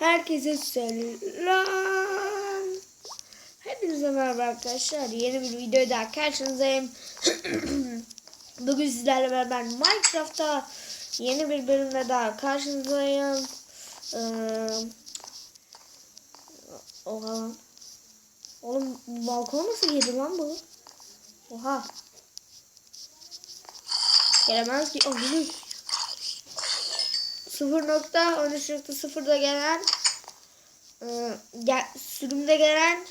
Herkese selam. Hepinize merhaba arkadaşlar. Yeni bir videoda karşınızdayım. Bugün sizlerle beraber Minecraft'ta yeni bir bölümde daha karşınızdayım. Ee, oha. Oğlum balkona nasıl girdi lan bu? Oha. Gelemez ki. Oh, 0.13.0'da gelen e, sürümde gelen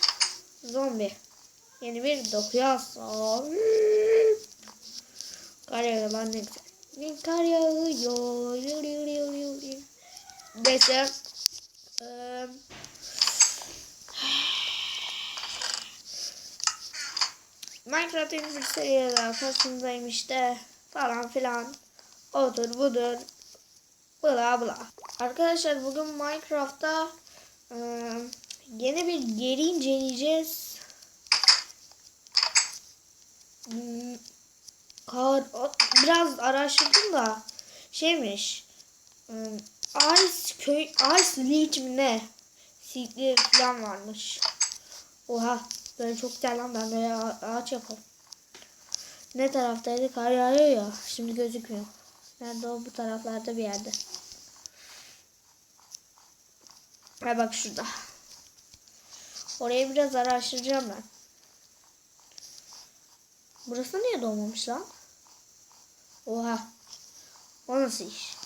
zombi. Yeni bir dokuya sor. Kar yağıyor lan ne güzel. Kar yağıyor. Neyse. Eee Minecraft'ın bir seriye daha karşınızdayım işte falan filan. Odur budur. Bla bla. Arkadaşlar bugün Minecraft'ta e, yeni bir geri inceleyeceğiz. Hmm, Kar, biraz araştırdım da şeymiş. hmm, Ice köy Ice Leech mi ne? Silkleri falan varmış. Oha böyle çok güzel ben böyle ağa- ağaç yapalım. Ne taraftaydı? Kar yağıyor ya. Şimdi gözükmüyor. Nerede o? Bu taraflarda bir yerde. Ha bak şurada. Orayı biraz araştıracağım ben. Burası niye doğmamış lan? Oha. O nasıl iş?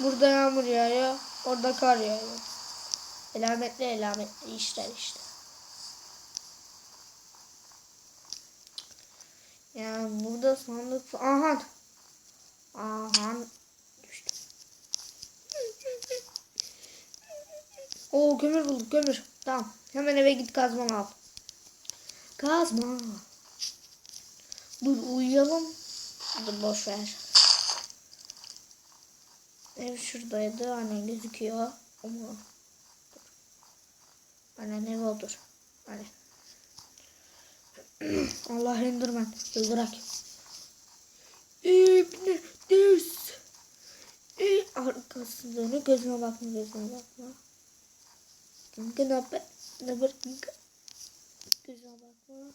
Burada yağmur yağıyor. Orada kar yağıyor. Elametli elametli işler işte. Yani burada sandık aha aha Oo kömür bulduk kömür. Tamam. Hemen eve git kazmanı al. Kazma. Dur uyuyalım. Dur boş ver. Ev şuradaydı. Anne gözüküyor. Ama Anne ev odur. Anne. Allah Enderman. Öldürak. İbni düz. İ arkası dönü gözüme bakma gözüme bakma. Ne yapar? Ne kanka? Gözüme bakma.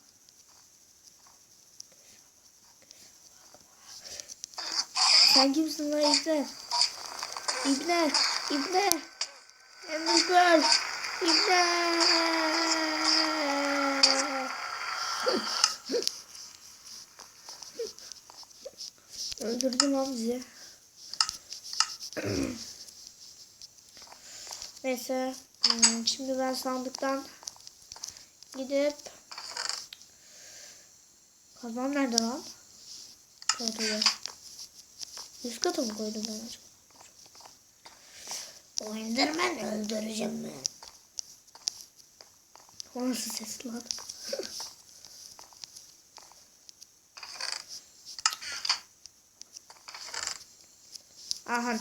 Sen kimsin lan İbne? İbne, İbne. Enderman. İbne. Öldürdü lan bizi. Neyse. Hmm, Şimdi ben sandıktan gidip kazmam nerede lan? Oraya. Üst kata mı koydum ben acaba? O Enderman öldüreceğim ben. O nasıl ses lan? Aha.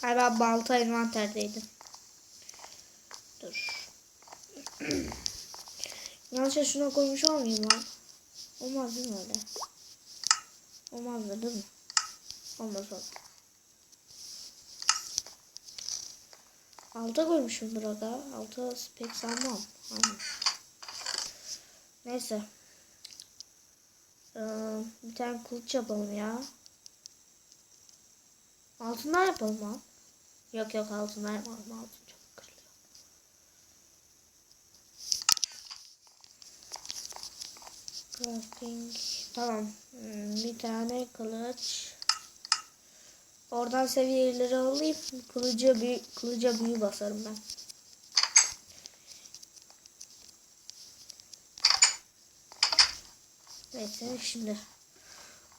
Galiba balta envanterdeydi. Dur. Yanlışa şuna koymuş olmayayım lan. Olmaz değil mi öyle? Olmaz değil mi? Olmaz olmaz. Alta koymuşum burada. Alta pek sanmam. Aynen. Neyse. Ee, bir tane kılıç yapalım ya. Altından yapalım lan. Yok yok altından yapalım. Altın çok kırılıyor. Crafting. Tamam. Hmm, Bir tane kılıç. Oradan seviyeleri alayım. Kılıca büyü, kılıca büyü basarım ben. Neyse şimdi.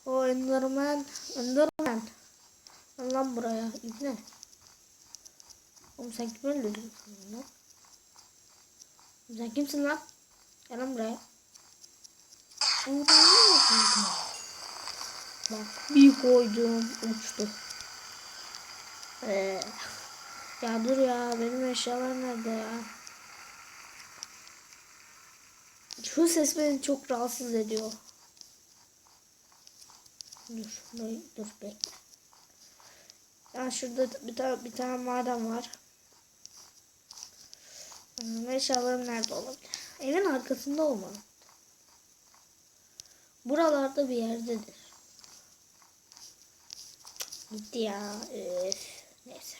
O Enderman. Enderman. Lan buraya. İbne. Oğlum sen kimi öldürdün? Sen kimsin lan? Gel lan buraya. Bak bir koydum uçtu. Ee, ya dur ya benim eşyalar nerede ya? Şu ses beni çok rahatsız ediyor. Dur, dur, dur bekle. Ya şurada bir tane bir tane maden var. Hmm, Eşyalarım nerede olabilir? Evin arkasında olmalı. Buralarda bir yerdedir. Gitti ya. Üf. Neyse.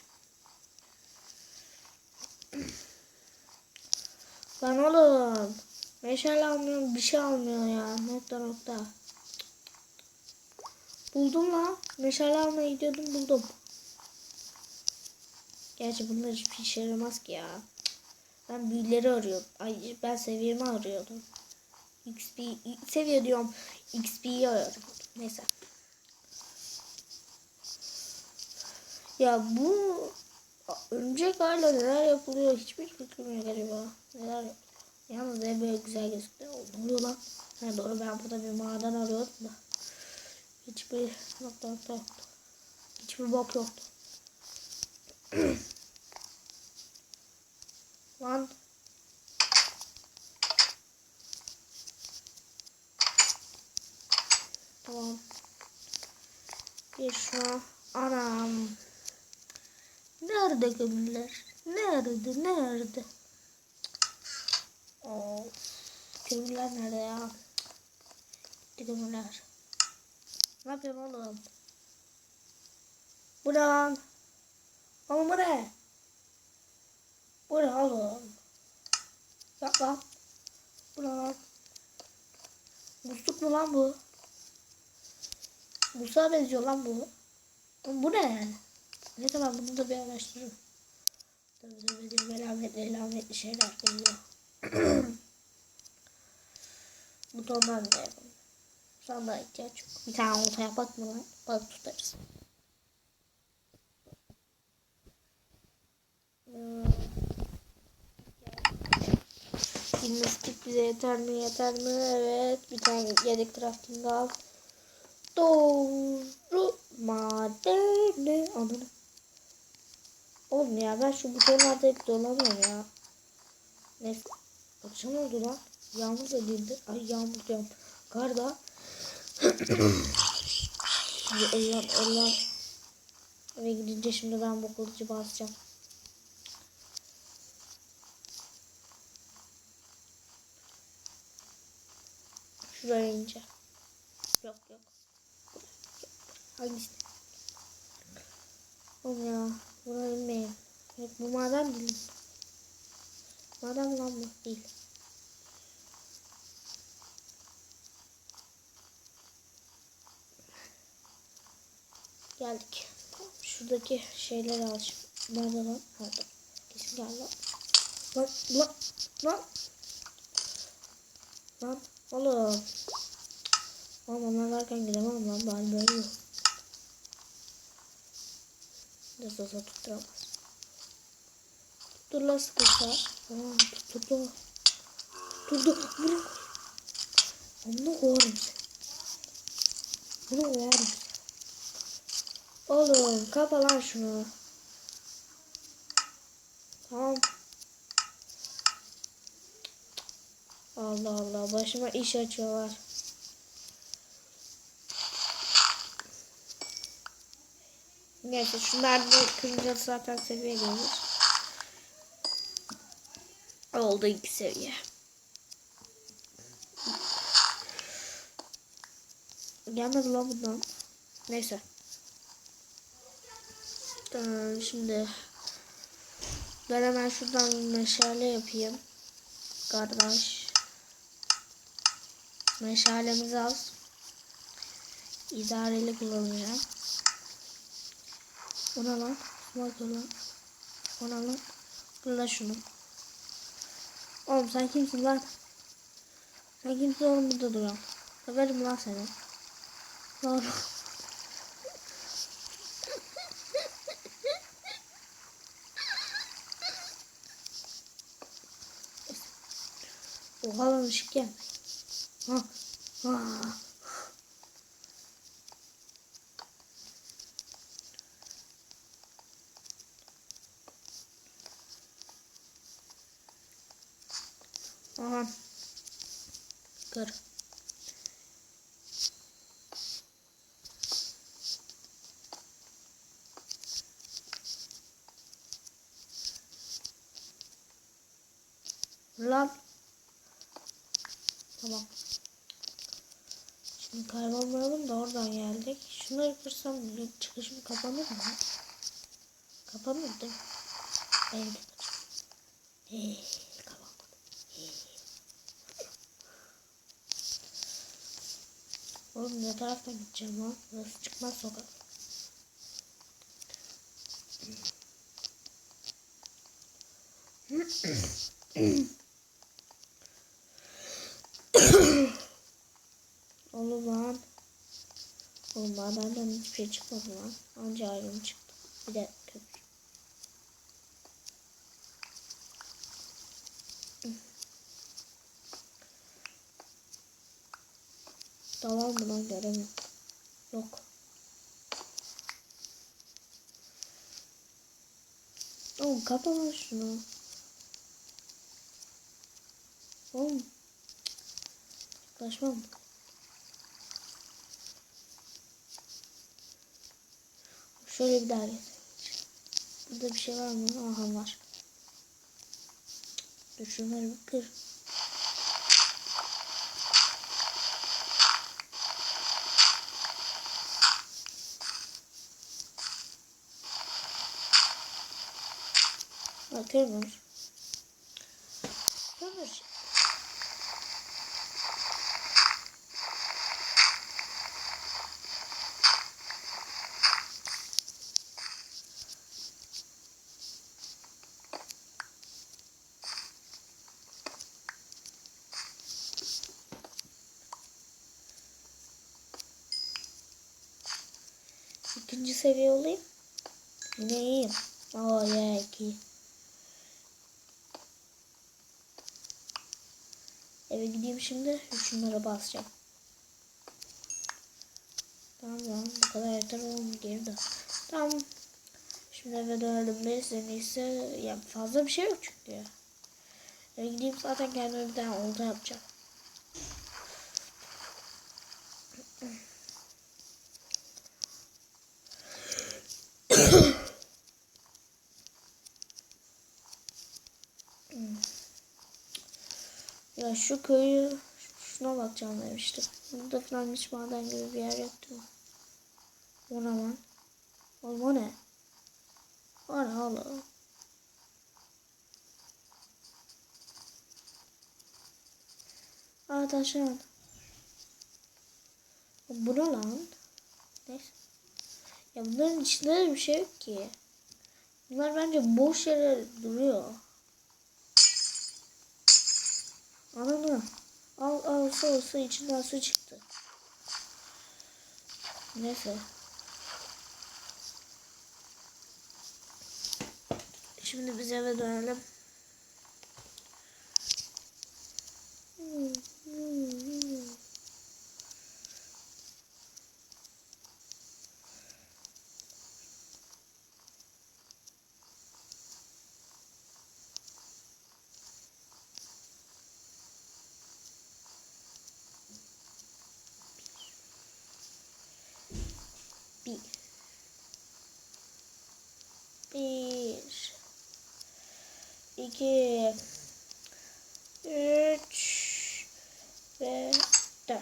Lan oğlum. Meşale almıyorum. Bir şey almıyor ya. Nokta nokta. Buldum lan. Meşale almaya gidiyordum buldum. Gerçi bunlar hiçbir işe yaramaz ki ya. Ben büyüleri arıyordum. Ay ben seviyemi arıyordum. XP seviye diyorum. XP'yi arıyordum. Neyse. Ya bu örümcek hala neler yapılıyor hiçbir fikrim yok acaba. Neler. Yalnız ev böyle güzel gözüküyor. Ne oluyor lan? Ha, doğru ben burada bir maden arıyordum da. Hiçbir nokta nokta yoktu. Hiçbir bok yoktu. Lan. Tamam. Şu anam. Nerede gömüller? Nerede? Nerede? Of. Nerede ya? Gitti gömüller. Ne yapıyorsun oğlum? Bu ne lan? Oğlum bu ne? Bu ne oğlum? Yap lan. Bu ne lan? Musluk mu lan bu? Musluğa benziyor lan bu. Bu ne? Neyse ben bunu da bir araştırırım. Tabii tabii diyor elametli elametli şeyler geliyor. Butonlar da yapalım. Sana ihtiyaç yok. Bir tane oltaya bakma lan. Balık tutarız. Gimnastik bize yeter mi yeter mi? Evet. Bir tane yedek crafting al. Doğru madene ananı. Oğlum ya ben şu butonlarda hep dolanıyorum ya. Neyse. Akşam oldu lan. Yağmur da değildi. Ay yağmur diyorum. Kar da. Allah Allah. Eve gidince şimdi ben bu kılıcı basacağım. Şuraya ince. Yok yok. Hangisi? Oğlum ya. Buna inmeyin. Evet, bu maden değil. Maden lan bu? Değil. Geldik. Şuradaki şeyleri al şimdi. Nerede lan? Nerede? Kesin gel lan. Lan lan lan. Lan oğlum. Oğlum onlar varken gidemem lan. Ben böyle yok. Nasıl olsa tutturamaz. Dur lan sıkışsa. Aa tutturdu. Tutturdu. Bunu Bunu kovarım sen. Bunu kovarım sen. Oğlum kapa lan şunu. Tamam. Allah Allah başıma iş açıyorlar. Neyse şunlar da zaten seviye gelir. Oldu iki seviye. Gelmedi lan bundan. Neyse. Tamam, şimdi ben hemen şuradan meşale yapayım. Kardeş. Meşalemiz az. İdareli kullanacağım. Ona lan. Bak lan. Ona lan. Kırla şunu. Oğlum sen kimsin lan? Sen kimsin oğlum burada duran? Döverim lan seni. Doğru. Oha lan ışık geldi. Ha. Ha. Aha. Kır. Lan. Tamam. Şimdi kaybolmayalım da oradan geldik. Şunları kırsam çıkışım kapanır mı? Kapanır değil mi? Ben de Hey, kapanmadı. Hey. Oğlum ne taraftan gideceğim lan? Burası çıkmaz sokak. Oğlum lan. Oğlum madenden hiçbir şey çıkmadı lan. Anca ayrım çıktı. Bir de köprü. Tamam mı lan. Yok. Oğlum kapama şunu. Oğlum. Yaklaşmam. Şöyle bir daha getir. Burada bir şey var mı? Aha var. Dur kır. Ha kömür. Kömür. İkinci seviye olayım. Yine iyiyim. Oh yeah iki. Eve gideyim şimdi. Şunlara basacağım. Tamam lan bu kadar yeter oğlum geri dön. Tamam. Şimdi eve dönelim. Neyse neyse. Ya fazla bir şey yok çünkü. Eve gideyim zaten kendime bir tane olta yapacağım. Şu köyü şuna bakacağım demiştim. Burada falan hiç maden gibi bir yer yoktu. O ne lan? Oğlum ne? Ne oğlum? Aa taşan. Bu ne lan? Neyse. Ya bunların içinde de bir şey yok ki. Bunlar bence boş yere duruyor. Ananı. Al al su olsa içinden su çıktı. Neyse. Şimdi biz eve dönelim. Bir. 2 3 ve 4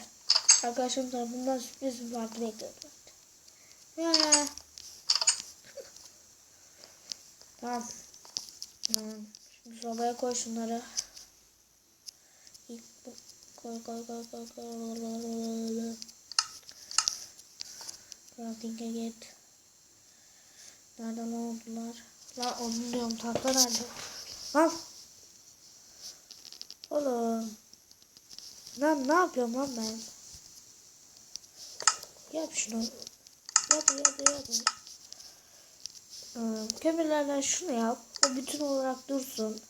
Arkadaşım tarafından sürpriz bir parti bekliyordu. tamam. Şimdi sobaya koy şunları. Koy koy koy koy koy. Crafting'e git. Nereden oldular? La onu diyorum tahta nerede? Lan. Oğlum. Lan ne yapıyorum lan ben? Yap şunu. Yap yap yap. Hmm, kömürlerden şunu yap. O bütün olarak dursun.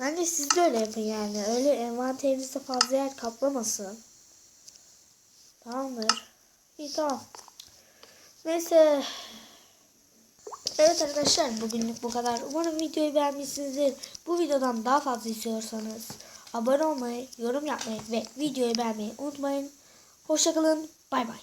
Bence siz de öyle yapın yani. Öyle envanterinizde fazla yer kaplamasın. Tamamdır. İyi tamam. Neyse. Evet arkadaşlar bugünlük bu kadar. Umarım videoyu beğenmişsinizdir. Bu videodan daha fazla istiyorsanız abone olmayı, yorum yapmayı ve videoyu beğenmeyi unutmayın. Hoşçakalın. Bay bay.